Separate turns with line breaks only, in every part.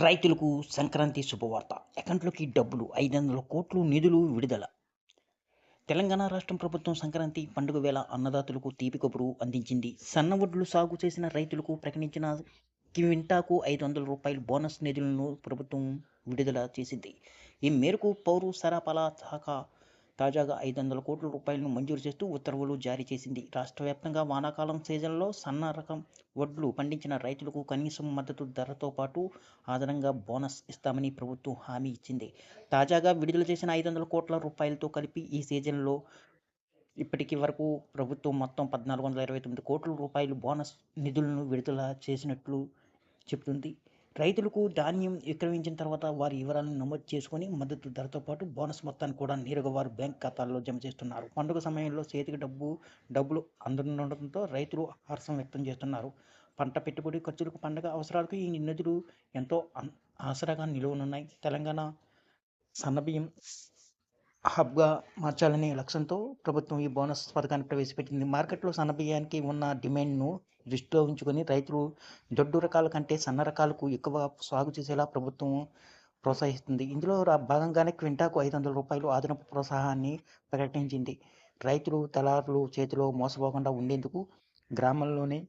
రైతులకు సంక్రాంతి శుభవార్త. అకౌంట్లోకి డబ్బులు ఐదు వందల కోట్లు నిధులు విడుదల. తెలంగాణ రాష్ట్రం ప్రభుత్వం సంక్రాంతి పండుగ వేళ అన్నదాతలకు తీపి కబురు అందించింది. సన్న వడ్లు సాగు చేసిన రైతులకు ప్రకటించిన క్వింటాకు ఐదు వందల రూపాయల బోనస్ నిధులను ప్రభుత్వం విడుదల చేసింది. ఈ మేరకు పౌరు సరఫరా శాఖ తాజాగా ఐదు వందల కోట్ల రూపాయలను మంజూరు చేస్తూ ఉత్తర్వులు జారీ చేసింది. రాష్ట్ర వ్యాప్తంగా వానాకాలం సీజన్లో సన్న రకం వడ్లు పండించిన రైతులకు కనీసం మద్దతు ధరతో పాటు అదనంగా బోనస్ ఇస్తామని ప్రభుత్వం హామీ ఇచ్చింది. తాజాగా విడుదల చేసిన ఐదు వందల కోట్ల రూపాయలతో కలిపి ఈ సీజన్లో ఇప్పటికి వరకు ప్రభుత్వం మొత్తం పద్నాలుగు వందల ఇరవై తొమ్మిది కోట్ల రూపాయలు బోనస్ నిధులను విడుదల చేసినట్లు చెబుతుంది. రైతులకు ధాన్యం విక్రయించిన తర్వాత వారి వివరాలను నమోదు చేసుకొని మద్దతు ధరతో పాటు బోనస్ మొత్తాన్ని కూడా నేరుగా వారు బ్యాంక్ ఖాతాల్లో జమ చేస్తున్నారు. పండుగ సమయంలో చేతికి డబ్బు డబ్బులు అందనుండటంతో రైతులు హర్షం వ్యక్తం చేస్తున్నారు. పంట పెట్టుబడి ఖర్చులకు పండుగ అవసరాలకు ఈ నిధులు ఎంతో అన్- ఆసరాగా నిలువనున్నాయి. తెలంగాణ సన్నబియ్యం హబ్గా మార్చాలనే లక్ష్యంతో ప్రభుత్వం ఈ బోనస్ పథకాన్ని ప్రవేశపెట్టింది. మార్కెట్లో సన్నబియ్యానికి ఉన్న డిమాండ్ను దృష్టిలో ఉంచుకొని రైతులు దొడ్డు రకాల కంటే సన్న రకాలకు ఎక్కువ సాగు చేసేలా ప్రభుత్వం ప్రోత్సహిస్తుంది. ఇందులో భాగంగానే క్వింటాకు ఐదు వందల రూపాయలు అదనపు ప్రోత్సాహాన్ని ప్రకటించింది. రైతులు దళారులు చేతిలో మోసపోకుండా ఉండేందుకు గ్రామాల్లోనే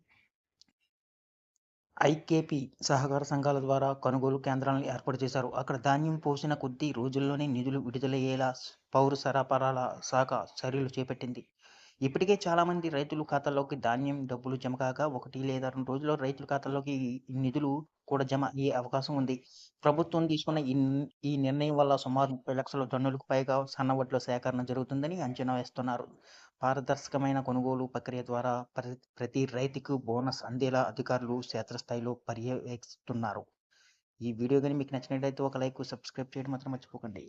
ఐకేపీ సహకార సంఘాల ద్వారా కొనుగోలు కేంద్రాలను ఏర్పాటు చేశారు. అక్కడ ధాన్యం పోసిన కొద్ది రోజుల్లోనే నిధులు విడుదలయ్యేలా పౌర సరఫరాల శాఖ చర్యలు చేపట్టింది. ఇప్పటికే చాలామంది రైతుల ఖాతాల్లోకి ధాన్యం డబ్బులు జమ కాక ఒకటి లేదా రెండు రోజుల్లో రైతుల ఖాతాల్లోకి ఈ నిధులు కూడా జమ అయ్యే అవకాశం ఉంది. ప్రభుత్వం తీసుకున్న ఈ ఈ నిర్ణయం వల్ల సుమారు ముప్పై లక్షల టన్నులకు పైగా సన్నవడ్ల సేకరణ జరుగుతుందని అంచనా వేస్తున్నారు. పారదర్శకమైన కొనుగోలు ప్రక్రియ ద్వారా ప్రతి ప్రతి రైతుకు బోనస్ అందేలా అధికారులు క్షేత్రస్థాయిలో పర్యవేక్షిస్తున్నారు. ఈ వీడియో కానీ మీకు నచ్చినట్లయితే ఒక లైక్ సబ్స్క్రైబ్ చేయడం మాత్రం మర్చిపోకండి.